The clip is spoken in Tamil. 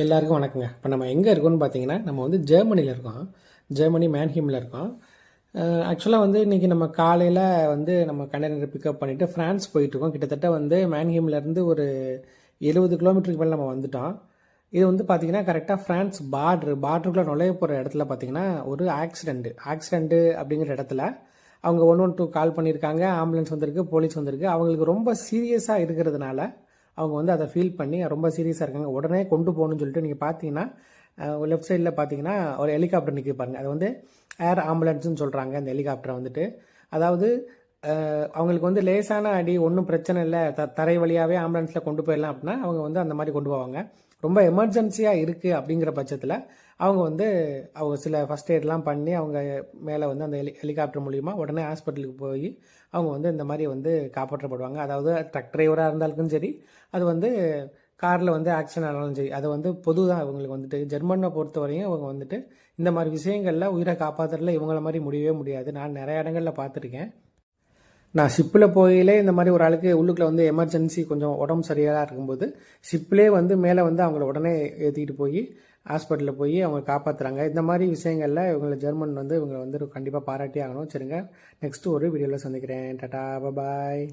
எல்லாருக்கும் வணக்கங்க. இப்போ நம்ம எங்கே இருக்கோம்னு பார்த்தீங்கன்னா நம்ம வந்து ஜெர்மனியில் இருக்கோம். ஜெர்மனி மேன்ஹிமில் இருக்கோம். ஆக்சுவலாக வந்து இன்றைக்கி நம்ம காலையில் வந்து நம்ம கண்டெய்னர் பிக்கப் பண்ணிவிட்டு ஃப்ரான்ஸ் போயிட்டுருக்கோம் கிட்டத்தட்ட வந்து மேன்ஹிம்லேருந்து ஒரு எழுபது கிலோமீட்டருக்கு மேலே நம்ம வந்துட்டோம். இது வந்து பார்த்திங்கன்னா கரெக்டாக ஃப்ரான்ஸ் பார்ட்ரு பார்டருக்குள்ளே நுழைய போகிற இடத்துல பார்த்தீங்கன்னா ஒரு ஆக்சிடெண்ட்டு ஆக்சிடெண்ட்டு அப்படிங்கிற இடத்துல அவங்க ஒன் ஒன் டூ கால் பண்ணியிருக்காங்க. ஆம்புலன்ஸ் வந்திருக்கு போலீஸ் வந்திருக்கு. அவங்களுக்கு ரொம்ப சீரியஸாக இருக்கிறதுனால அவங்க வந்து அதை ஃபீல் பண்ணி ரொம்ப சீரியஸாக இருக்காங்க. உடனே கொண்டு போகணும்னு சொல்லிட்டு நீங்கள் பார்த்தீங்கன்னா லெஃப்ட் சைடில் பார்த்தீங்கன்னா ஒரு ஹெலிகாப்டர் நிற்க பாருங்க. அது வந்து ஏர் ஆம்புலன்ஸ்னு சொல்கிறாங்க அந்த ஹெலிகாப்டரை வந்துட்டு. அதாவது அவங்களுக்கு வந்து லேசான அடி ஒன்றும் பிரச்சனை இல்லை. த தரை வழியாகவே ஆம்புலன்ஸில் கொண்டு போயிடலாம் அப்படின்னா அவங்க வந்து அந்த மாதிரி கொண்டு போவாங்க. ரொம்ப எமர்ஜென்சியாக இருக்குது அப்படிங்கிற பட்சத்தில் அவங்க வந்து அவங்க சில ஃபஸ்ட் எய்ட்லாம் பண்ணி அவங்க மேலே வந்து அந்த ஹெலி ஹெலிகாப்டர் மூலிமா உடனே ஹாஸ்பிட்டலுக்கு போய் அவங்க வந்து இந்த மாதிரி வந்து காப்பாற்றப்படுவாங்க. அதாவது ட்ரக் டிரைவராக இருந்தாலும் சரி அது வந்து காரில் வந்து ஆக்சிடென்ட் ஆனாலும் சரி அது வந்து பொது தான் இவங்களுக்கு வந்துட்டு ஜெர்மனை பொறுத்தவரையும் அவங்க வந்துட்டு இந்த மாதிரி விஷயங்களில் உயிரை காப்பாற்றுறதுல இவங்கள மாதிரி முடியவே முடியாது. நான் நிறைய இடங்களில் பார்த்துருக்கேன். நான் ஷிப்பில் போயிலே இந்த மாதிரி ஒரு ஆளுக்கு உள்ளுக்குள்ள வந்து எமர்ஜென்சி கொஞ்சம் உடம்பு சரியாக இருக்கும்போது ஷிப்லேயே வந்து மேலே வந்து அவங்கள உடனே ஏற்றிக்கிட்டு போய் ஹாஸ்பிட்டலில் போய் அவங்க காப்பாற்றுறாங்க இந்த மாதிரி விஷயங்களில் இவங்களை ஜெர்மன் வந்து இவங்களை வந்து கண்டிப்பாக பாராட்டி ஆகணும். சரிங்க. நெக்ஸ்ட்டு ஒரு வீடியோவில் சந்திக்கிறேன். டாடா பாய்